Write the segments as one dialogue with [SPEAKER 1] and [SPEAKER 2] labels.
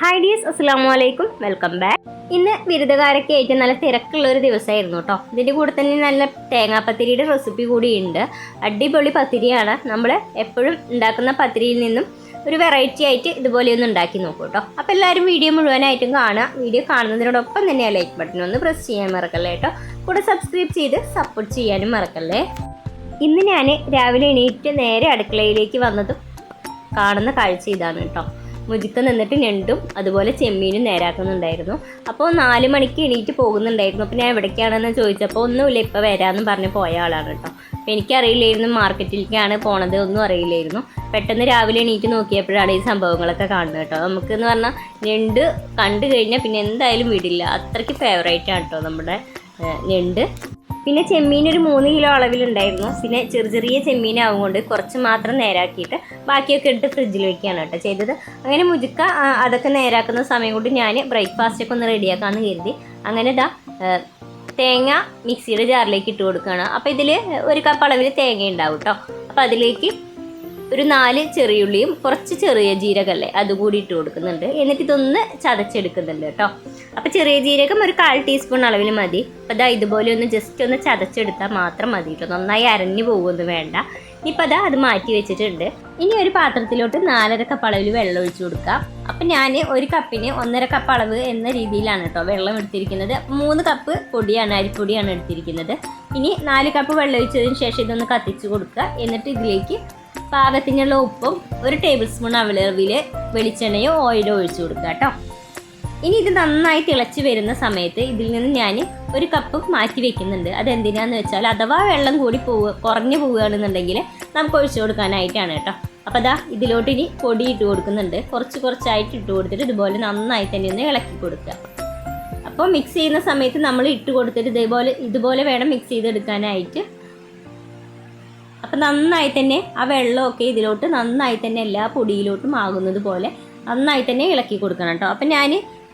[SPEAKER 1] Hi ഡിയസ് അസ്സാം വലൈക്കും welcome back ഇന്ന് ബിരുദകാരൊക്കെ ആയിട്ട് നല്ല തിരക്കുള്ള ഒരു ദിവസമായിരുന്നു കേട്ടോ ഇതിന്റെ കൂടെ തന്നെ നല്ല തേങ്ങാപ്പത്തിരിയുടെ റെസിപ്പി കൂടിയുണ്ട്. അടിപൊളി പത്തിരിയാണ്. നമ്മൾ എപ്പോഴും ഉണ്ടാക്കുന്ന പത്തിരിയിൽ നിന്നും ഒരു വെറൈറ്റി ആയിട്ട് ഇതുപോലെ ഒന്ന് ഉണ്ടാക്കി നോക്കൂ കേട്ടോ അപ്പോൾ എല്ലാവരും വീഡിയോ മുഴുവനായിട്ടും കാണുക. വീഡിയോ കാണുന്നതിനോടൊപ്പം തന്നെ ആ ലൈക്ക് ബട്ടൺ ഒന്ന് പ്രസ് ചെയ്യാൻ മറക്കല്ലേ കേട്ടോ കൂടെ സബ്സ്ക്രൈബ് ചെയ്ത് സപ്പോർട്ട് ചെയ്യാനും മറക്കല്ലേ. ഇന്ന് ഞാൻ രാവിലെ എണീറ്റ് നേരെ അടുക്കളയിലേക്ക് വന്നതും കാണുന്ന കാഴ്ച ഇതാണ് കേട്ടോ മുജിക്ക നിന്നിട്ട് ഞണ്ടും അതുപോലെ ചെമ്മീനും നേരാക്കുന്നുണ്ടായിരുന്നു. അപ്പോൾ നാല് മണിക്ക് എണീറ്റ് പോകുന്നുണ്ടായിരുന്നു. അപ്പോൾ ഞാൻ എവിടേക്കാണെന്ന് ചോദിച്ചപ്പോൾ ഒന്നുമില്ല ഇപ്പോൾ വരാമെന്ന് പറഞ്ഞ് പോയ ആളാണ് കേട്ടോ. അപ്പോൾ എനിക്കറിയില്ലായിരുന്നു മാർക്കറ്റിലേക്കാണ് പോണത് ഒന്നും അറിയില്ലായിരുന്നു. പെട്ടെന്ന് രാവിലെ എണീറ്റ് നോക്കിയപ്പോഴാണ് ഈ സംഭവങ്ങളൊക്കെ കാണുന്നത് കേട്ടോ. നമുക്കെന്ന് പറഞ്ഞാൽ ഞണ്ട് കണ്ടു കഴിഞ്ഞാൽ പിന്നെ എന്തായാലും വിടില്ല. അത്രയ്ക്ക് ഫേവറേറ്റ് ആണ് കേട്ടോ നമ്മുടെ ഞണ്ട്. പിന്നെ ചെമ്മീൻ ഒരു മൂന്ന് കിലോ അളവിലുണ്ടായിരുന്നു. പിന്നെ ചെറിയ ചെറിയ ചെമ്മീനാവും കൊണ്ട് കുറച്ച് മാത്രം നേരാക്കിയിട്ട് ബാക്കിയൊക്കെ എടുത്ത് ഫ്രിഡ്ജിൽ വെക്കുകയാണ് കേട്ടോ ചെയ്തത്. അങ്ങനെ മുജുക്ക അതൊക്കെ നേരാക്കുന്ന സമയം കൊണ്ട് ഞാൻ ബ്രേക്ക്ഫാസ്റ്റ് ഒക്കെ ഒന്ന് റെഡിയാക്കാമെന്ന് കരുതി. അങ്ങനെ ഇതാ തേങ്ങ മിക്സിയുടെ ജാറിലേക്ക് ഇട്ട് കൊടുക്കുകയാണ്. അപ്പോൾ ഇതിൽ ഒരു കപ്പ് അളവിൽ തേങ്ങ ഉണ്ടാവും കേട്ടോ. അപ്പോൾ അതിലേക്ക് ഒരു നാല് ചെറിയുള്ളിയും കുറച്ച് ചെറിയ ജീരകല്ലേ അതുകൂടി ഇട്ട് കൊടുക്കുന്നുണ്ട്. എന്നിട്ട് ഇതൊന്ന് ചതച്ചെടുക്കുന്നുണ്ട് കേട്ടോ. അപ്പോൾ ചെറിയ ജീരകം ഒരു കാൽ ടീസ്പൂൺ അളവിൽ മതി. അപ്പോൾ അതാ ഇതുപോലെ ഒന്ന് ജസ്റ്റ് ഒന്ന് ചതച്ചെടുത്താൽ മാത്രം മതി കേട്ടോ. നന്നായി അരഞ്ഞു പോകുമെന്ന് വേണ്ട. ഇപ്പം അതാ അത് മാറ്റി വെച്ചിട്ടുണ്ട്. ഇനി ഒരു പാത്രത്തിലോട്ട് നാലര കപ്പ് അളവിൽ വെള്ളം ഒഴിച്ചു കൊടുക്കാം അപ്പം ഞാൻ ഒരു കപ്പിന് ഒന്നര കപ്പ് അളവ് എന്ന രീതിയിലാണ് കേട്ടോ വെള്ളം എടുത്തിരിക്കുന്നത്. മൂന്ന് കപ്പ് പൊടിയാണ് അരിപ്പൊടിയാണ് എടുത്തിരിക്കുന്നത്. ഇനി നാല് കപ്പ് വെള്ളം ഒഴിച്ചതിന് ശേഷം ഇതൊന്ന് കത്തിച്ച് കൊടുക്കുക. എന്നിട്ട് ഇതിലേക്ക് പാകത്തിനുള്ള ഉപ്പും ഒരു ടേബിൾ സ്പൂൺ അവിളവിൽ വെളിച്ചെണ്ണയോ ഓയിലോ ഒഴിച്ചു കൊടുക്കുക കേട്ടോ ഇനി ഇത് നന്നായി തിളച്ച് വരുന്ന സമയത്ത് ഇതിൽ നിന്ന് ഞാൻ ഒരു കപ്പ് മാറ്റി വെക്കുന്നുണ്ട്. അതെന്തിനാന്ന് വെച്ചാൽ അഥവാ വെള്ളം കൂടി പോവുക കുറഞ്ഞു പോവുകയാണെന്നുണ്ടെങ്കിൽ നമുക്ക് ഒഴിച്ചു കൊടുക്കാനായിട്ടാണ് കേട്ടോ അപ്പോൾ അതാ ഇതിലോട്ട് ഇനി പൊടി ഇട്ട് കൊടുക്കുന്നുണ്ട്. കുറച്ച് കുറച്ചായിട്ട് ഇട്ട് കൊടുത്തിട്ട് ഇതുപോലെ നന്നായി തന്നെ ഒന്ന് ഇളക്കി കൊടുക്കുക. അപ്പോൾ മിക്സ് ചെയ്യുന്ന സമയത്ത് നമ്മൾ ഇട്ട് കൊടുത്തിട്ട് ഇതേപോലെ ഇതുപോലെ വേണം മിക്സ് ചെയ്തെടുക്കാനായിട്ട്. അപ്പം നന്നായി തന്നെ ആ വെള്ളമൊക്കെ ഇതിലോട്ട് നന്നായി തന്നെ എല്ലാ പൊടിയിലോട്ടും ആകുന്നത് പോലെ നന്നായി തന്നെ ഇളക്കി കൊടുക്കണം കേട്ടോ. അപ്പം ഞാൻ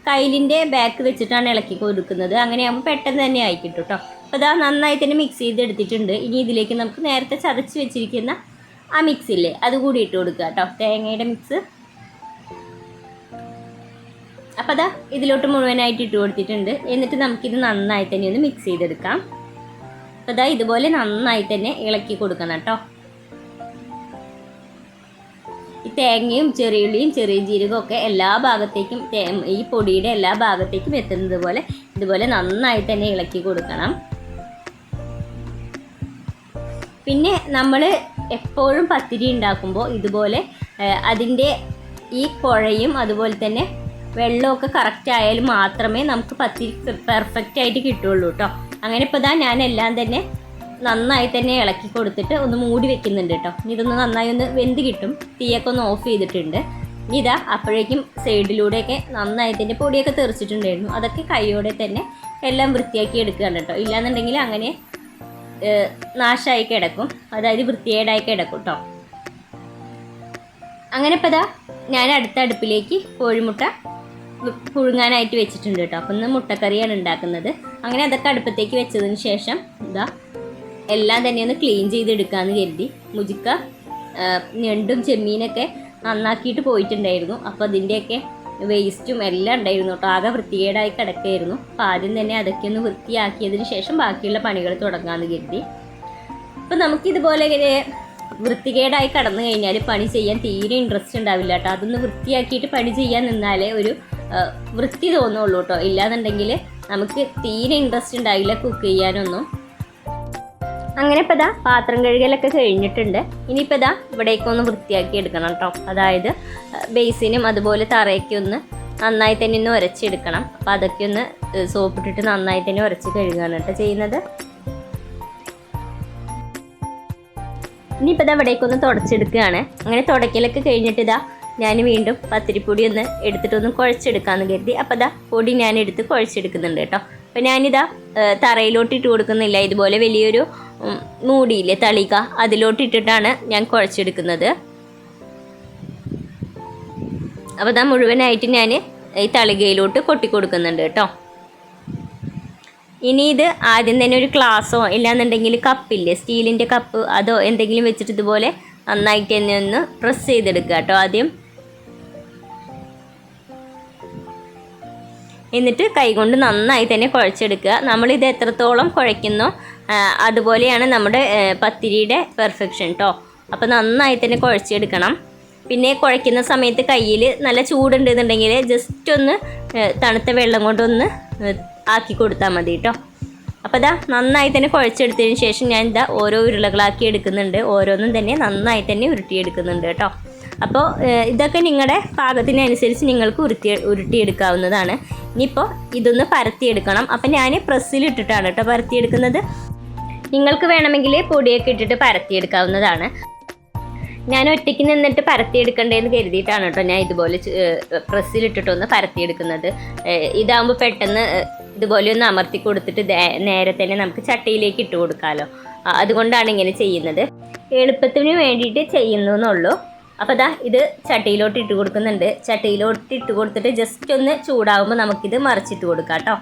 [SPEAKER 1] കയ്യിലിന്റെ ബാക്ക് വെച്ചിട്ടാണ് ഇളക്കി കൊടുക്കുന്നത്. അങ്ങനെയാകുമ്പോൾ പെട്ടെന്ന് തന്നെ ആയി കിട്ടും. അപ്പോൾ ഇതാ നന്നായി തന്നെ മിക്സ് ചെയ്തെടുത്തിട്ടുണ്ട്. ഇനി ഇതിലേക്ക് നമുക്ക് നേരത്തെ ചതച്ച് വെച്ചിരിക്കുന്ന ആ മിക്സില്ലേ അത് കൂടി ഇട്ട് കൊടുക്കുക കേട്ടോ. തേങ്ങയുടെ മിക്സ് അപ്പോൾ അതാ ഇതിലോട്ട് മുഴുവനായിട്ട് ഇട്ട് കൊടുത്തിട്ടുണ്ട്. എന്നിട്ട് നമുക്കിത് നന്നായി തന്നെ ഒന്ന് മിക്സ് ചെയ്തെടുക്കാം. അപ്പോൾ ഇതാ ഇതുപോലെ നന്നായി തന്നെ ഇളക്കി കൊടുക്കണം കേട്ടോ. ഈ തേങ്ങയും ചെറിയുള്ളിയും ചെറിയ ജീരകവും ഒക്കെ എല്ലാ ഭാഗത്തേക്കും ഈ പൊടിയുടെ എല്ലാ ഭാഗത്തേക്കും എത്തുന്നത് പോലെ ഇതുപോലെ നന്നായി തന്നെ ഇളക്കി കൊടുക്കണം. പിന്നെ നമ്മൾ എപ്പോഴും പത്തിരി ഉണ്ടാക്കുമ്പോൾ ഇതുപോലെ അതിന്റെ ഈ കുഴയും അതുപോലെ തന്നെ വെള്ളമൊക്കെ കറക്റ്റ് ആയാലും മാത്രമേ നമുക്ക് പത്തിരി പെർഫെക്റ്റ് ആയിട്ട് കിട്ടുള്ളൂ കേട്ടോ. അങ്ങനെ ഇപ്പോൾ ഇതാ ഞാൻ എല്ലാം തന്നെ നന്നായി തന്നെ ഇളക്കി കൊടുത്തിട്ട് ഒന്ന് മൂടി വെക്കുന്നുണ്ട് കേട്ടോ ഇതൊന്ന് നന്നായി ഒന്ന് വെന്ത് കിട്ടും. തീയൊക്കെ ഒന്ന് ഓഫ് ചെയ്തിട്ടുണ്ട്. ഇനി ഇതാ അപ്പോഴേക്കും സൈഡിലൂടെയൊക്കെ നന്നായി തന്നെ പൊടിയൊക്കെ തെറിച്ചിട്ടുണ്ടായിരുന്നു. അതൊക്കെ കൈയോടെ തന്നെ എല്ലാം വൃത്തിയാക്കി എടുക്കുകയാണ് കേട്ടോ ഇല്ലാന്നുണ്ടെങ്കിൽ അങ്ങനെ നാശമായി കിടക്കും. അതായത് വൃത്തികേടായി കിടക്കും കേട്ടോ അങ്ങനെ ഇപ്പോൾ ഇതാ ഞാൻ അടുത്ത അടുപ്പിലേക്ക് കോഴിമുട്ട പുഴുങ്ങാനായിട്ട് വെച്ചിട്ടുണ്ട് കേട്ടോ. അപ്പം ഇന്ന് മുട്ടക്കറിയാണ് ഉണ്ടാക്കുന്നത്. അങ്ങനെ അതൊക്കെ അടുപ്പത്തേക്ക് വെച്ചതിന് ശേഷം ഇതാ എല്ലാം തന്നെ ഒന്ന് ക്ലീൻ ചെയ്തെടുക്കാമെന്ന് കരുതി. മുജിക്ക ഞണ്ടും ചെമ്മീനൊക്കെ നന്നാക്കിയിട്ട് പോയിട്ടുണ്ടായിരുന്നു. അപ്പോൾ അതിന്റെയൊക്കെ വേസ്റ്റും എല്ലാം ഉണ്ടായിരുന്നു കേട്ടോ. ആകെ വൃത്തികേടായി കിടക്കായിരുന്നു. അപ്പോൾ ആദ്യം തന്നെ അതൊക്കെ ഒന്ന് വൃത്തിയാക്കിയതിന് ശേഷം ബാക്കിയുള്ള പണികൾ തുടങ്ങാമെന്ന് കരുതി. അപ്പം നമുക്കിതുപോലെ ഇങ്ങനെ വൃത്തികേടായി കടന്നു കഴിഞ്ഞാൽ പണി ചെയ്യാൻ തീരെ ഇൻട്രസ്റ്റ് ഉണ്ടാവില്ല കേട്ടോ. അതൊന്ന് വൃത്തിയാക്കിയിട്ട് പണി ചെയ്യാൻ നിന്നാലേ ഒരു വൃത്തി തോന്നുള്ളൂ കേട്ടോ. ഇല്ലാന്നുണ്ടെങ്കിൽ നമുക്ക് തീരെ ഇൻട്രസ്റ്റ് ഉണ്ടായില്ല കുക്ക് ചെയ്യാനൊന്നും. അങ്ങനെ ഇപ്പം ഇതാ പാത്രം കഴുകലൊക്കെ കഴിഞ്ഞിട്ടുണ്ട്. ഇനിയിപ്പോൾ ഇതാ ഇവിടേക്കൊന്ന് വൃത്തിയാക്കി എടുക്കണം കേട്ടോ. അതായത് ബേസിനും അതുപോലെ തറയൊക്കെ ഒന്ന് നന്നായി തന്നെ ഒന്ന് ഉരച്ചെടുക്കണം. അപ്പോൾ അതൊക്കെ ഒന്ന് സോപ്പിട്ടിട്ട് നന്നായി തന്നെ ഉരച്ച് കഴുകുകയാണ് കേട്ടോ ചെയ്യുന്നത്. ഇനിയിപ്പോൾ ഇതാ ഇവിടേക്കൊന്ന് തുടച്ചെടുക്കുകയാണ്. അങ്ങനെ തുടയ്ക്കലൊക്കെ കഴിഞ്ഞിട്ട് ഇതാ ഞാൻ വീണ്ടും പത്തിരിപ്പൊടി ഒന്ന് എടുത്തിട്ടൊന്ന് കുഴച്ചെടുക്കാമെന്ന് കരുതി. അപ്പോൾ ഇതാ പൊടി ഞാൻ എടുത്ത് കുഴച്ചെടുക്കുന്നുണ്ട് കേട്ടോ. അപ്പോൾ ഞാനിതാ തറയിലോട്ട് ഇട്ട് കൊടുക്കുന്നില്ല. ഇതുപോലെ വലിയൊരു മൂടിയില്ലേ തളിക അതിലോട്ട് ഇട്ടിട്ടാണ് ഞാൻ കുഴച്ചെടുക്കുന്നത്. അപ്പോൾ ഇതാ മുഴുവനായിട്ട് ഞാൻ ഈ തളികയിലോട്ട് കൊട്ടി കൊടുക്കുന്നുണ്ട് കേട്ടോ. ഇനി ഇത് ആദ്യം തന്നെ ഒരു ഗ്ലാസ്സോ ഇല്ലാന്നുണ്ടെങ്കിൽ കപ്പില്ലേ സ്റ്റീലിന്റെ കപ്പ് അതോ എന്തെങ്കിലും വെച്ചിട്ട് ഇതുപോലെ നന്നായിട്ട് തന്നെ ഒന്ന് പ്രസ് ചെയ്തെടുക്കുക കേട്ടോ. ആദ്യം എന്നിട്ട് കൈകൊണ്ട് നന്നായി തന്നെ കുഴച്ചെടുക്കുക. നമ്മളിത് എത്രത്തോളം കുഴയ്ക്കുന്നു അതുപോലെയാണ് നമ്മുടെ പത്തിരിയുടെ പെർഫെക്ഷൻ കേട്ടോ അപ്പോൾ നന്നായി തന്നെ കുഴച്ചെടുക്കണം. പിന്നെ കുഴയ്ക്കുന്ന സമയത്ത് കയ്യിൽ നല്ല ചൂടുണ്ടെന്നുണ്ടെങ്കിൽ ജസ്റ്റ് ഒന്ന് തണുത്ത വെള്ളം കൊണ്ടൊന്ന് ആക്കി കൊടുത്താൽ മതി കേട്ടോ അപ്പോൾ ഇതാ നന്നായി തന്നെ കുഴച്ചെടുത്തതിന് ശേഷം ഞാൻ ഇതാ ഓരോ ഉരുളകളാക്കി എടുക്കുന്നുണ്ട്. ഓരോന്നും തന്നെ നന്നായി തന്നെ ഉരുട്ടിയെടുക്കുന്നുണ്ട് കേട്ടോ അപ്പോൾ ഇതൊക്കെ നിങ്ങളുടെ പാകത്തിനനുസരിച്ച് നിങ്ങൾക്ക് ഉരുത്തി ഉരുട്ടിയെടുക്കാവുന്നതാണ്. ഇനിയിപ്പോൾ ഇതൊന്ന് പരത്തിയെടുക്കണം. അപ്പം ഞാൻ പ്രസ്സിലിട്ടിട്ടാണ് കേട്ടോ പരത്തിയെടുക്കുന്നത്. നിങ്ങൾക്ക് വേണമെങ്കിൽ പൊടിയൊക്കെ ഇട്ടിട്ട് പരത്തിയെടുക്കാവുന്നതാണ്. ഞാൻ ഒറ്റയ്ക്ക് നിന്നിട്ട് പരത്തിയെടുക്കണ്ടേന്ന് കരുതിയിട്ടാണ് കേട്ടോ ഞാൻ ഇതുപോലെ പ്രസ്സിലിട്ടിട്ടൊന്ന് പരത്തിയെടുക്കുന്നത്. ഇതാകുമ്പോൾ പെട്ടെന്ന് ഇതുപോലെ ഒന്ന് അമർത്തി കൊടുത്തിട്ട് നേരെ തന്നെ നമുക്ക് ചട്ടിയിലേക്ക് ഇട്ട് കൊടുക്കാമല്ലോ അതുകൊണ്ടാണ് ഇങ്ങനെ ചെയ്യുന്നത്. എളുപ്പത്തിന് വേണ്ടിയിട്ട് ചെയ്യുന്നു എന്നുള്ളൂ അപ്പോൾ ദാ ഇത് ചട്ടിയിലോട്ട് ഇട്ട് കൊടുക്കുന്നുണ്ട്. ചട്ടിയിലോട്ട് ഇട്ട് കൊടുത്തിട്ട് ജസ്റ്റ് ഒന്ന് ചൂടാകുമ്പോൾ നമുക്കിത് മറിച്ചിട്ട് കൊടുക്കാം കേട്ടോ.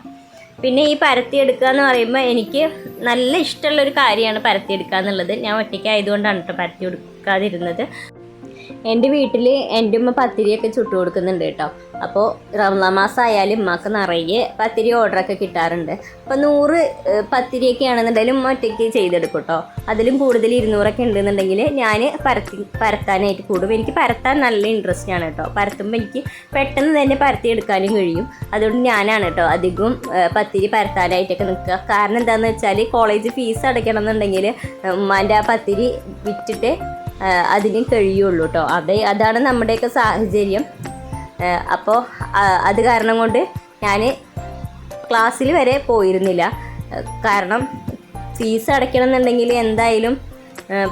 [SPEAKER 1] പിന്നെ ഈ പരത്തി പരത്തിയെടുക്കുക എന്ന് പറയുമ്പോൾ എനിക്ക് നല്ല ഇഷ്ടമുള്ളൊരു കാര്യമാണ് പരത്തിയെടുക്കുക എന്നുള്ളത് ഞാൻ ഒറ്റയ്ക്ക് ആയതുകൊണ്ടാണ് കേട്ടോ പരത്തി കൊടുക്കാതിരുന്നത് എന്റെ വീട്ടിൽ എന്റെ ഉമ്മ പത്തിരിയൊക്കെ ചുട്ടു കൊടുക്കുന്നുണ്ട് കേട്ടോ. അപ്പോൾ റമദാൻ മാസം ആയാലും ഉമ്മക്ക് നിറയെ പത്തിരി ഓർഡറൊക്കെ കിട്ടാറുണ്ട്. അപ്പോൾ നൂറ് പത്തിരിയൊക്കെ ആണെന്നുണ്ടെങ്കിലും ഉമ്മ ഒറ്റയ്ക്ക് ചെയ്തെടുക്കും കേട്ടോ. അതിലും കൂടുതൽ ഇരുന്നൂറൊക്കെ ഉണ്ടെന്നുണ്ടെങ്കിൽ ഞാൻ പരത്തി പരത്താനായിട്ട് കൂടും. എനിക്ക് പരത്താൻ നല്ല ഇൻട്രസ്റ്റ് ആണ് കേട്ടോ. പരത്തുമ്പോൾ എനിക്ക് പെട്ടെന്ന് തന്നെ പരത്തി എടുക്കാനും കഴിയും. അതുകൊണ്ട് ഞാനാണ് കേട്ടോ അധികവും ഏഹ്, പത്തിരി പരത്താനായിട്ടൊക്കെ നിൽക്കുക. കാരണം എന്താണെന്ന് വെച്ചാൽ കോളേജ് ഫീസ് അടയ്ക്കണം എന്നുണ്ടെങ്കിൽ ഉമ്മാന്റെ ആ പത്തിരി വിറ്റിട്ട് അതിന് കഴിയുള്ളൂ കേട്ടോ അവിടെ അതാണ് നമ്മുടെയൊക്കെ സാഹചര്യം. അപ്പോൾ അത് കാരണം കൊണ്ട് ഞാൻ ക്ലാസ്സിൽ വരെ പോയിരുന്നില്ല. കാരണം ഫീസ് അടയ്ക്കണം എന്നുണ്ടെങ്കിൽ എന്തായാലും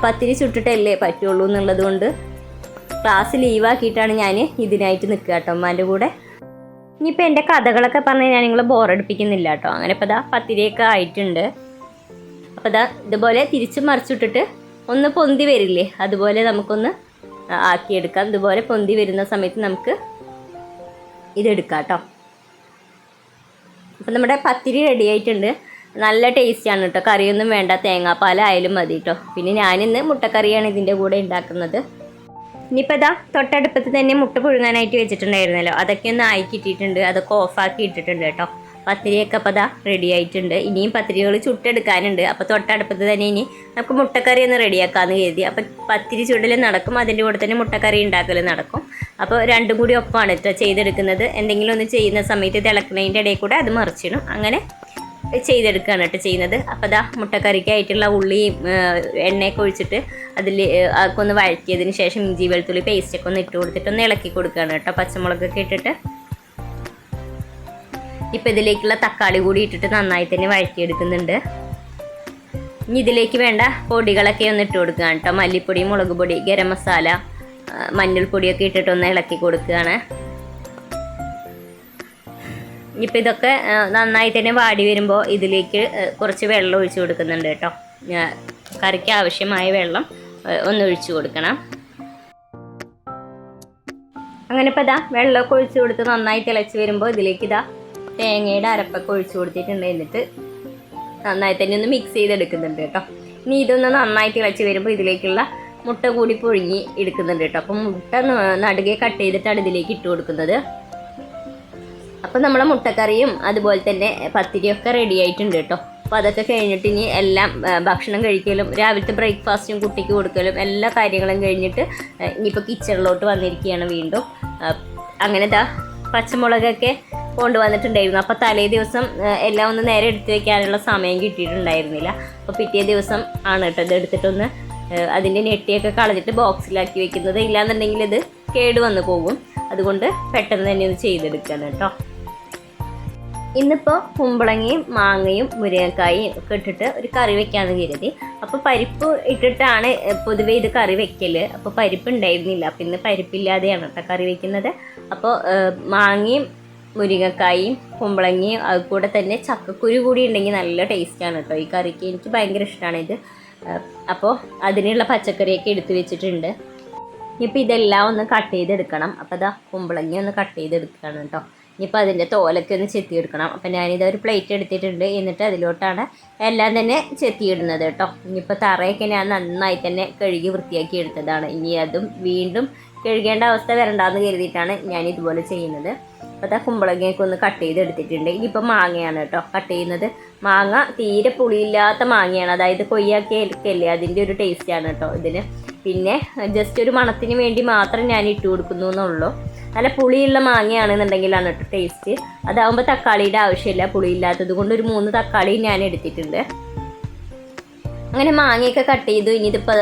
[SPEAKER 1] പത്തിരി ചുട്ടിട്ടല്ലേ പറ്റുള്ളൂ എന്നുള്ളത് കൊണ്ട് ക്ലാസ് ലീവാക്കിയിട്ടാണ് ഞാൻ ഇതിനായിട്ട് നിൽക്കുക കേട്ടോ അമ്മാന്റെ കൂടെ. ഇനിയിപ്പോൾ എന്റെ കഥകളൊക്കെ പറഞ്ഞ് ഞാൻ നിങ്ങളെ ബോറടിപ്പിക്കുന്നില്ല കേട്ടോ അങ്ങനെ ഇപ്പോൾ ദാ പത്തിരിയൊക്കെ ആയിട്ടുണ്ട്. അപ്പോൾ ദാ ഇതുപോലെ തിരിച്ച് മറിച്ചിട്ടിട്ട് ഒന്ന് പൊന്തി വരില്ലേ? അതുപോലെ നമുക്കൊന്ന് ആക്കിയെടുക്കാം. ഇതുപോലെ പൊന്തി വരുന്ന സമയത്ത് നമുക്ക് ഇതെടുക്കാം കേട്ടോ അപ്പം നമ്മുടെ പത്തിരി റെഡി ആയിട്ടുണ്ട്. നല്ല ടേസ്റ്റാണ് കേട്ടോ കറിയൊന്നും വേണ്ട. തേങ്ങാപ്പാലായാലും മതി കേട്ടോ പിന്നെ ഞാനിന്ന് മുട്ടക്കറിയാണ് ഇതിന്റെ കൂടെ ഉണ്ടാക്കുന്നത് ഇനിയിപ്പോൾ ഇതാ തൊട്ടടുപ്പത്ത് തന്നെ മുട്ട പുഴുങ്ങാനായിട്ട് വെച്ചിട്ടുണ്ടായിരുന്നല്ലോ. അതൊക്കെ ഒന്ന് ആയി കിട്ടിയിട്ടുണ്ട്. അതൊക്കെ ഓഫാക്കി ഇട്ടിട്ടുണ്ട് കേട്ടോ പത്തിരിയൊക്കെ അപ്പോൾ അതാ റെഡി ആയിട്ടുണ്ട്. ഇനിയും പത്തിരികൾ ചുട്ടെടുക്കാനുണ്ട്. അപ്പോൾ തൊട്ടടുപ്പത്ത് തന്നെ ഇനി നമുക്ക് മുട്ടക്കറി ഒന്ന് റെഡിയാക്കാമെന്ന് കരുതി. അപ്പോൾ പത്തിരി ചുടൽ നടക്കും. അതിന്റെ കൂടെ തന്നെ മുട്ടക്കറി ഉണ്ടാക്കൽ നടക്കും. അപ്പോൾ രണ്ടും കൂടി ഒപ്പമാണ് കേട്ടോ ചെയ്തെടുക്കുന്നത്. എന്തെങ്കിലും ഒന്ന് ചെയ്യുന്ന സമയത്ത് തിളക്കുന്നതിന്റെ ഇടയിൽ കൂടെ അത് മറിച്ചിടും. അങ്ങനെ ചെയ്തെടുക്കുകയാണ് കേട്ടോ ചെയ്യുന്നത്. അപ്പോൾ അതാ മുട്ടക്കറിക്കായിട്ടുള്ള ഉള്ളിയും എണ്ണയൊക്കെ ഒഴിച്ചിട്ട് അതിൽ ഒക്കെ ഒന്ന് വഴറ്റിയതിന് ശേഷം ഇഞ്ചി വെളുത്തുള്ളി പേസ്റ്റൊക്കെ ഒന്ന് ഇട്ട് കൊടുത്തിട്ട് ഒന്ന് ഇളക്കി കൊടുക്കുകയാണ് കേട്ടോ പച്ചമുളകൊക്കെ ഇട്ടിട്ട് ഇപ്പം ഇതിലേക്കുള്ള തക്കാളി കൂടി ഇട്ടിട്ട് നന്നായി തന്നെ വഴറ്റിയെടുക്കുന്നുണ്ട്. ഇനി ഇതിലേക്ക് വേണ്ട പൊടികളൊക്കെ ഒന്ന് ഇട്ട് കൊടുക്കുകയാണ് കേട്ടോ. മല്ലിപ്പൊടി മുളക് പൊടി ഗരം മസാല മഞ്ഞൾപ്പൊടിയൊക്കെ ഇട്ടിട്ടൊന്ന് ഇളക്കി കൊടുക്കുകയാണ്. ഇനിയിപ്പോൾ ഇതൊക്കെ നന്നായി തന്നെ വാടി വരുമ്പോൾ ഇതിലേക്ക് കുറച്ച് വെള്ളം ഒഴിച്ചു കൊടുക്കുന്നുണ്ട് കേട്ടോ. കറിക്ക് ആവശ്യമായ വെള്ളം ഒന്ന് ഒഴിച്ചു കൊടുക്കണം. അങ്ങനെ ഇപ്പോൾ ഇതാ വെള്ളമൊക്കെ ഒഴിച്ചു കൊടുത്ത് നന്നായി തിളച്ച് വരുമ്പോൾ ഇതിലേക്ക് ഇതാ തേങ്ങയുടെ അരപ്പൊക്കെ ഒഴിച്ചു കൊടുത്തിട്ടുണ്ട്. എന്നിട്ട് നന്നായി തന്നെ ഒന്ന് മിക്സ് ചെയ്തെടുക്കുന്നുണ്ട് കേട്ടോ. ഇനി ഇതൊന്ന് നന്നായിട്ട് ഇളച്ച് വരുമ്പോൾ ഇതിലേക്കുള്ള മുട്ട കൂടി പുഴുങ്ങി എടുക്കുന്നുണ്ട് കേട്ടോ. അപ്പം മുട്ട നടുകെ കട്ട് ചെയ്തിട്ടാണ് ഇതിലേക്ക് ഇട്ട് കൊടുക്കുന്നത്. അപ്പം നമ്മളെ മുട്ടക്കറിയും അതുപോലെ തന്നെ പത്തിരിയൊക്കെ റെഡി ആയിട്ടുണ്ട് കേട്ടോ. അപ്പോൾ അതൊക്കെ കഴിഞ്ഞിട്ട് ഇനി എല്ലാം ഭക്ഷണം കഴിക്കലും രാവിലത്തെ ബ്രേക്ക്ഫാസ്റ്റും കുട്ടിക്ക് കൊടുക്കലും എല്ലാ കാര്യങ്ങളും കഴിഞ്ഞിട്ട് ഇനിയിപ്പോൾ കിച്ചണിലോട്ട് വന്നിരിക്കുകയാണ് വീണ്ടും. അങ്ങനെ ദാ പച്ചമുളകൊക്കെ കൊണ്ടുവന്നിട്ടുണ്ടായിരുന്നു. അപ്പോൾ തലേ ദിവസം എല്ലാം ഒന്ന് നേരെ എടുത്തു വെക്കാനുള്ള സമയം കിട്ടിയിട്ടുണ്ടായിരുന്നില്ല. അപ്പോൾ പിറ്റേ ദിവസം ആണ് കേട്ടോ ഇത് എടുത്തിട്ടൊന്ന് അതിന്റെ നെട്ടിയൊക്കെ കളഞ്ഞിട്ട് ബോക്സിലാക്കി വെക്കുന്നത്. ഇല്ലാന്നുണ്ടെങ്കിൽ ഇത് കേട് പോകും. അതുകൊണ്ട് പെട്ടെന്ന് തന്നെ ഇത് ചെയ്തെടുക്കാൻ കേട്ടോ. ഇന്നിപ്പോൾ കുമ്പളങ്ങയും മാങ്ങയും മുരിങ്ങക്കായും ഒക്കെ ഇട്ടിട്ട് ഒരു കറി വെക്കാമെന്ന് കരുതി. അപ്പോൾ പരിപ്പ് ഇട്ടിട്ടാണ് പൊതുവെ ഇത് കറി വെക്കൽ അപ്പോൾ പരിപ്പ് ഉണ്ടായിരുന്നില്ല അപ്പോൾ ഇന്ന് പരിപ്പില്ലാതെയാണ് കേട്ടോ കറി വെക്കുന്നത്. അപ്പോൾ മാങ്ങയും മുരിങ്ങക്കായും കുമ്പളങ്ങയും അത് കൂടെ തന്നെ ചക്കക്കുരു കൂടി ഉണ്ടെങ്കിൽ നല്ല ടേസ്റ്റാണ് കേട്ടോ ഈ കറിക്ക് എനിക്ക് ഭയങ്കര ഇഷ്ടമാണ് ഇത്. അപ്പോൾ അതിനുള്ള പച്ചക്കറിയൊക്കെ എടുത്തു വെച്ചിട്ടുണ്ട്. ഇനിയിപ്പോൾ ഇതെല്ലാം ഒന്ന് കട്ട് ചെയ്തെടുക്കണം. അപ്പോൾ അതാ കുമ്പളങ്ങി ഒന്ന് കട്ട് ചെയ്തെടുക്കുകയാണ് കേട്ടോ ഇനിയിപ്പോൾ അതിന്റെ തോലൊക്കെ ഒന്ന് ചെത്തിയെടുക്കണം. അപ്പം ഞാനിത് ഒരു പ്ലേറ്റ് എടുത്തിട്ടുണ്ട്. എന്നിട്ട് അതിലോട്ടാണ് എല്ലാം തന്നെ ചെത്തിയിടുന്നത് കേട്ടോ. ഇനിയിപ്പോൾ തറയൊക്കെ ഞാൻ നന്നായി തന്നെ കഴുകി വൃത്തിയാക്കി എടുത്തതാണ്. ഇനി അതും വീണ്ടും കഴുകേണ്ട അവസ്ഥ വരണ്ടാന്ന് കരുതിയിട്ടാണ് ഞാൻ ഇതുപോലെ ചെയ്യുന്നത്. അപ്പോൾ ആ കുമ്പളങ്ങയൊക്കെ ഒന്ന് കട്ട് ചെയ്ത് എടുത്തിട്ടുണ്ട് ഇനിയിപ്പോൾ മാങ്ങയാണ് കേട്ടോ കട്ട് ചെയ്യുന്നത്. മാങ്ങ തീരെ പുളിയില്ലാത്ത മാങ്ങയാണ്. അതായത് കൊയ്യാക്കിയ എടുക്കല്ലേ അതിന്റെ ഒരു ടേസ്റ്റാണ് കേട്ടോ ഇതിന്. പിന്നെ ജസ്റ്റ് ഒരു മണത്തിന് വേണ്ടി മാത്രം ഞാൻ ഇട്ട് കൊടുക്കുന്നു എന്നുള്ളൂ. നല്ല പുളിയുള്ള മാങ്ങയാണെന്നുണ്ടെങ്കിലാണ് കേട്ടോ ടേസ്റ്റ് അതാവുമ്പോൾ തക്കാളിയുടെ ആവശ്യമില്ല പുളിയില്ലാത്തത് കൊണ്ട് ഒരു മൂന്ന് തക്കാളി ഞാൻ എടുത്തിട്ടുണ്ട്. അങ്ങനെ മാങ്ങയൊക്കെ കട്ട് ചെയ്തു ഇനിയിതിപ്പോൾ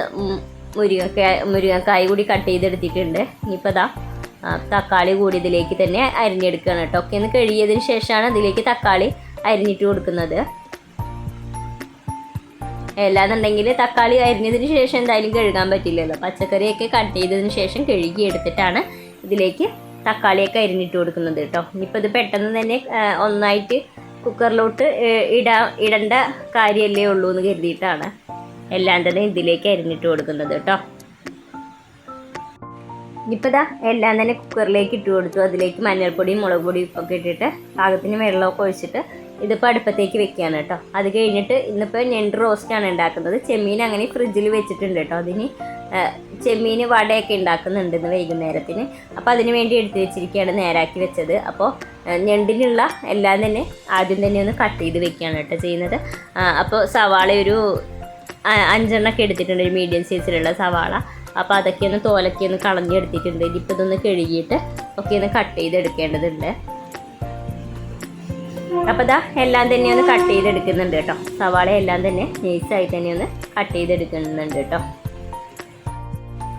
[SPEAKER 1] മുരിങ്ങക്കായ മുരിങ്ങക്കായ കൂടി കട്ട് ചെയ്തെടുത്തിട്ടുണ്ട്. ഇനിയിപ്പോൾ അതാ തക്കാളി കൂടി ഇതിലേക്ക് തന്നെ അരിഞ്ഞെടുക്കുകയാണ് കേട്ടോ. ഒക്കെ ഒന്ന് കഴുകിയതിന് ശേഷമാണ് ഇതിലേക്ക് തക്കാളി അരിഞ്ഞിട്ട് കൊടുക്കുന്നത്. അല്ലാന്നുണ്ടെങ്കിൽ തക്കാളി അരിഞ്ഞതിന് ശേഷം എന്തായാലും കഴുകാൻ പറ്റില്ലല്ലോ. പച്ചക്കറിയൊക്കെ കട്ട് ചെയ്തതിന് ശേഷം കഴുകി എടുത്തിട്ടാണ് ഇതിലേക്ക് തക്കാളിയൊക്കെ അരിഞ്ഞിട്ട് കൊടുക്കുന്നത് കേട്ടോ. ഇനിയിപ്പോൾ ഇത് പെട്ടെന്ന് തന്നെ ഒന്നായിട്ട് കുക്കറിലോട്ട് ഇടാ ഇടേണ്ട കാര്യമല്ലേ ഉള്ളൂ എന്ന് കരുതിയിട്ടാണ് എല്ലാം തന്നെ ഇതിലേക്ക് അരിഞ്ഞിട്ട് കൊടുക്കുന്നത് കേട്ടോ. ഇനിയിപ്പോൾ ഇതാ എല്ലാം തന്നെ കുക്കറിലേക്ക് ഇട്ട് കൊടുത്തു. അതിലേക്ക് മഞ്ഞൾപ്പൊടിയും മുളക് പൊടിയും ഒക്കെ ഇട്ടിട്ട് പാകത്തിന് വെള്ളമൊക്കെ ഒഴിച്ചിട്ട് ഇതിപ്പോൾ അടുപ്പത്തേക്ക് വെക്കുകയാണ് കേട്ടോ. അത് കഴിഞ്ഞിട്ട് ഇന്നിപ്പോൾ ഞണ്ട് റോസ്റ്റാണ് ഉണ്ടാക്കുന്നത്. ചെമ്മീൻ അങ്ങനെ ഫ്രിഡ്ജിൽ വെച്ചിട്ടുണ്ട് കേട്ടോ. അതിന് ചെമ്മീൻ വടയൊക്കെ ഉണ്ടാക്കുന്നുണ്ട് ഇന്ന് വൈകുന്നേരത്തിന്. അപ്പോൾ അതിന് വേണ്ടി എടുത്തു വെച്ചിരിക്കുകയാണ് നേരാക്കി വെച്ചത്. അപ്പോൾ ഞണ്ടിനുള്ള എല്ലാം തന്നെ ആദ്യം തന്നെ ഒന്ന് കട്ട് ചെയ്ത് വെക്കുകയാണ് കേട്ടോ ചെയ്യുന്നത്. അപ്പോൾ സവാള ഒരു അഞ്ചെണ്ണൊക്കെ എടുത്തിട്ടുണ്ട്. ഒരു മീഡിയം സൈസിലുള്ള സവാള. അപ്പോൾ അതൊക്കെ ഒന്ന് തോലൊക്കെ ഒന്ന് കളഞ്ഞെടുത്തിട്ടുണ്ട്. ഇനിയിപ്പോൾ ഇതൊന്ന് കഴുകിയിട്ട് ഒക്കെ ഒന്ന് കട്ട് ചെയ്തെടുക്കേണ്ടതുണ്ട്. അപ്പോൾ ഇതാ എല്ലാം തന്നെ ഒന്ന് കട്ട് ചെയ്തെടുക്കുന്നുണ്ട് കേട്ടോ. സവാള എല്ലാം തന്നെ നൈസായി തന്നെ ഒന്ന് കട്ട് ചെയ്തെടുക്കുന്നുണ്ട് കേട്ടോ.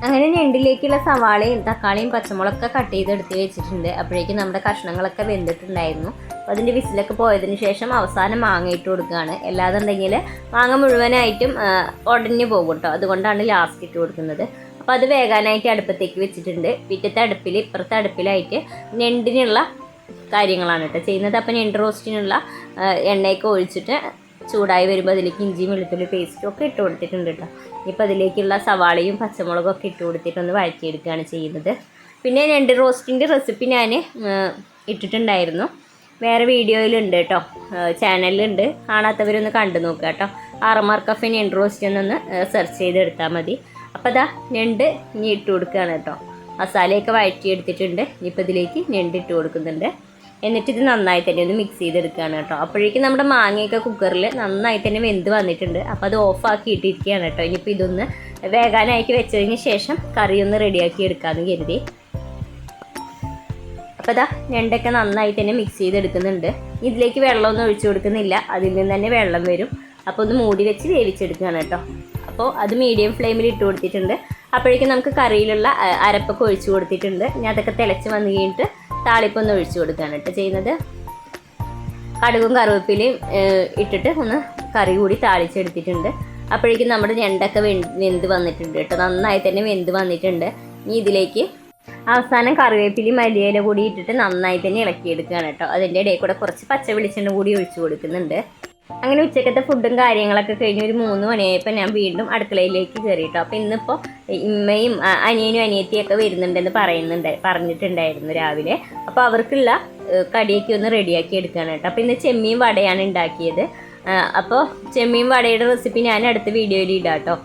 [SPEAKER 1] അങ്ങനെ ഞണ്ടിലേക്കുള്ള സവാളയും തക്കാളിയും പച്ചമുളകൊക്കെ കട്ട് ചെയ്തെടുത്ത് വെച്ചിട്ടുണ്ട്. അപ്പോഴേക്കും നമ്മുടെ കഷ്ണങ്ങളൊക്കെ വെന്തിട്ടുണ്ടായിരുന്നു. അപ്പോൾ അതിന്റെ വിസിലൊക്കെ പോയതിന് ശേഷം അവസാനം മാങ്ങ ഇട്ട് കൊടുക്കുകയാണ്. അല്ലാതെന്നുണ്ടെങ്കിൽ മാങ്ങ മുഴുവനായിട്ടും ഉടഞ്ഞു പോകും കേട്ടോ. അതുകൊണ്ടാണ് ലാസ്റ്റ് ഇട്ട് കൊടുക്കുന്നത്. അപ്പോൾ അത് വേകാനായിട്ട് അടുപ്പത്തേക്ക് വെച്ചിട്ടുണ്ട്. പിറ്റത്തെ അടുപ്പിൽ ഇപ്പുറത്തെ അടുപ്പിലായിട്ട് ഞണ്ടിനുള്ള കാര്യങ്ങളാണ് കേട്ടോ ചെയ്യുന്നത്. അപ്പം ഞണ്ട് റോസ്റ്റിനുള്ള എണ്ണയൊക്കെ ഒഴിച്ചിട്ട് ചൂടായി വരുമ്പോൾ അതിലേക്ക് ഇഞ്ചിയും വെളുത്തുള്ളി പേസ്റ്റും ഒക്കെ ഇട്ട് കൊടുത്തിട്ടുണ്ട് കേട്ടോ. ഇനിയിപ്പോൾ അതിലേക്കുള്ള സവാളയും പച്ചമുളകും ഒക്കെ ഇട്ട് കൊടുത്തിട്ടൊന്ന് വഴറ്റിയെടുക്കുകയാണ് ചെയ്യുന്നത്. പിന്നെ രണ്ട് റോസ്റ്റിന്റെ റെസിപ്പി ഞാൻ ഇട്ടിട്ടുണ്ടായിരുന്നു. വേറെ വീഡിയോയിലുണ്ട് കേട്ടോ. ചാനലിലുണ്ട് കാണാത്തവരൊന്ന് കണ്ടു നോക്കുക കേട്ടോ. ആർമാർ കഫേ എൻഡ് റോസ്റ്റ് എന്നൊന്ന് സെർച്ച് ചെയ്തെടുത്താൽ മതി. അപ്പോൾ അതാ ഞണ്ട് ഇനി ഇട്ട് കൊടുക്കുകയാണ് കേട്ടോ. മസാലയൊക്കെ വഴറ്റിയെടുത്തിട്ടുണ്ട്. ഇനിയിപ്പോൾ ഇതിലേക്ക് ഞണ്ടിട്ട് കൊടുക്കുന്നുണ്ട്. എന്നിട്ട് ഇത് നന്നായി തന്നെ ഒന്ന് മിക്സ് ചെയ്തെടുക്കുകയാണ് കേട്ടോ. അപ്പോഴേക്കും നമ്മുടെ മാങ്ങയൊക്കെ കുക്കറിൽ നന്നായി തന്നെ വെന്ത് വന്നിട്ടുണ്ട്. അപ്പോൾ അത് ഓഫാക്കി ഇട്ടിരിക്കുകയാണ് കേട്ടോ. ഇനിയിപ്പോൾ ഇതൊന്ന് വേഗാനായിട്ട് വെച്ചതിന് ശേഷം കറി ഒന്ന് റെഡിയാക്കി എടുക്കാമെന്ന് കരുതി. അപ്പോൾ ഇതാ ഞണ്ടൊക്കെ നന്നായി തന്നെ മിക്സ് ചെയ്തെടുക്കുന്നുണ്ട്. ഇതിലേക്ക് വെള്ളമൊന്നും ഒഴിച്ചു കൊടുക്കുന്നില്ല. അതിൽ നിന്ന് തന്നെ വെള്ളം വരും. അപ്പോൾ ഒന്ന് മൂടി വെച്ച് വേവിച്ചെടുക്കുകയാണ് കേട്ടോ. അപ്പോൾ അത് മീഡിയം ഫ്ലെയിമിൽ ഇട്ട് കൊടുത്തിട്ടുണ്ട്. അപ്പോഴേക്കും നമുക്ക് കറിയിലുള്ള അരപ്പൊക്കെ ഒഴിച്ചു കൊടുത്തിട്ടുണ്ട്. ഞാൻ അതൊക്കെ തിളച്ച് വന്നു കഴിഞ്ഞിട്ട് താളിപ്പൊന്ന് ഒഴിച്ചു കൊടുക്കുകയാണ് കേട്ടോ ചെയ്യുന്നത്. കടുകും കറിവേപ്പിലയും ഇട്ടിട്ട് ഒന്ന് കറി കൂടി താളിച്ചെടുത്തിട്ടുണ്ട്. അപ്പോഴേക്കും നമ്മുടെ ഞണ്ടൊക്കെ വെന്ത് വന്നിട്ടുണ്ട് കേട്ടോ. നന്നായി തന്നെ വെന്ത് വന്നിട്ടുണ്ട്. ഇനി ഇതിലേക്ക് അവസാനം കറിവേപ്പിലയും മല്ലിയില കൂടി ഇട്ടിട്ട് നന്നായി തന്നെ ഇളക്കിയെടുക്കുകയാണ് കേട്ടോ. അതിന്റെ ഇടയിൽ കൂടെ കുറച്ച് പച്ച വെളിച്ചെണ്ണ കൂടി ഒഴിച്ചു കൊടുക്കുന്നുണ്ട്. അങ്ങനെ ഉച്ചക്കത്തെ ഫുഡും കാര്യങ്ങളൊക്കെ കഴിഞ്ഞ് ഒരു മൂന്ന് മണിയായപ്പോൾ ഞാൻ വീണ്ടും അടുക്കളയിലേക്ക് കയറി കേട്ടോ അപ്പോൾ ഇന്നിപ്പോൾ ഇമ്മയും അനിയനും അനിയത്തിയൊക്കെ വരുന്നുണ്ടെന്ന് പറയുന്നുണ്ട് പറഞ്ഞിട്ടുണ്ടായിരുന്നു രാവിലെ. അപ്പോൾ അവർക്കുള്ള കടിയൊക്കെ ഒന്ന് റെഡിയാക്കി എടുക്കുകയാണ് കേട്ടോ. അപ്പോൾ ഇന്ന് ചെമ്മീൻ വടയാണ് ഉണ്ടാക്കിയത്. അപ്പോൾ ചെമ്മീൻ വടയുടെ റെസിപ്പി ഞാൻ അടുത്ത വീഡിയോയിൽ ഇടാം കേട്ടോ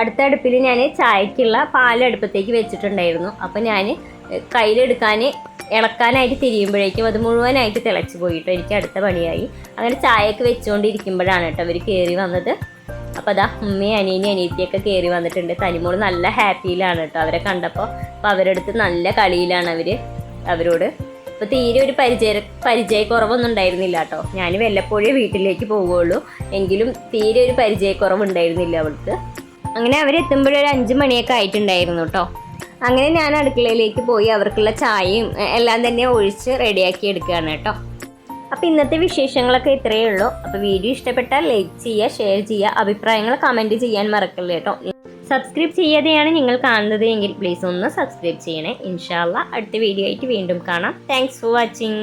[SPEAKER 1] അടുത്ത അടുപ്പിൽ ഞാൻ ചായക്കുള്ള പാൽ അടുപ്പത്തേക്ക് വെച്ചിട്ടുണ്ടായിരുന്നു. അപ്പോൾ ഞാൻ കയ്യിലെടുക്കാൻ ഇളക്കാനായിട്ട് തിരിയുമ്പോഴേക്കും അത് മുഴുവനായിട്ട് തിളച്ച് പോയിട്ട് എനിക്ക് അടുത്ത പണിയായി. അങ്ങനെ ചായയൊക്കെ വെച്ചുകൊണ്ടിരിക്കുമ്പോഴാണ് കേട്ടോ അവർ കയറി വന്നത്. അപ്പോൾ അതാ ഉമ്മയും അനിയനും അനിയത്തിയൊക്കെ കയറി വന്നിട്ടുണ്ട്. തനിമോൾ നല്ല ഹാപ്പിയിലാണ് കേട്ടോ അവരെ കണ്ടപ്പോൾ അപ്പോൾ അവരടുത്ത് നല്ല കളിയിലാണ് അവർ അവരോട്. അപ്പോൾ തീരെ ഒരു പരിചയ പരിചയക്കുറവൊന്നും ഉണ്ടായിരുന്നില്ല കേട്ടോ. ഞാൻ വല്ലപ്പോഴേ വീട്ടിലേക്ക് പോവുകയുള്ളൂ. എങ്കിലും തീരെ ഒരു പരിചയക്കുറവുണ്ടായിരുന്നില്ല അവൾക്ക്. അങ്ങനെ അവരെത്തുമ്പോഴൊരു അഞ്ച് മണിയൊക്കെ ആയിട്ടുണ്ടായിരുന്നു കേട്ടോ. അങ്ങനെ ഞാൻ അടുക്കളയിലേക്ക് പോയി അവർക്കുള്ള ചായയും എല്ലാം തന്നെ ഒഴിച്ച് റെഡിയാക്കി എടുക്കുകയാണ് കേട്ടോ. അപ്പോൾ ഇന്നത്തെ വിശേഷങ്ങളൊക്കെ ഇത്രയേ ഉള്ളൂ. അപ്പോൾ വീഡിയോ ഇഷ്ടപ്പെട്ടാൽ ലൈക്ക് ചെയ്യുക ഷെയർ ചെയ്യുക അഭിപ്രായങ്ങൾ കമന്റ് ചെയ്യാൻ മറക്കല്ലേ കേട്ടോ. സബ്സ്ക്രൈബ് ചെയ്യാതെയാണ് നിങ്ങൾ കാണുന്നത് എങ്കിൽ പ്ലീസ് ഒന്ന് സബ്സ്ക്രൈബ് ചെയ്യണേ. ഇൻഷാല്ല അടുത്ത വീഡിയോ ആയിട്ട് വീണ്ടും കാണാം. Thanks for watching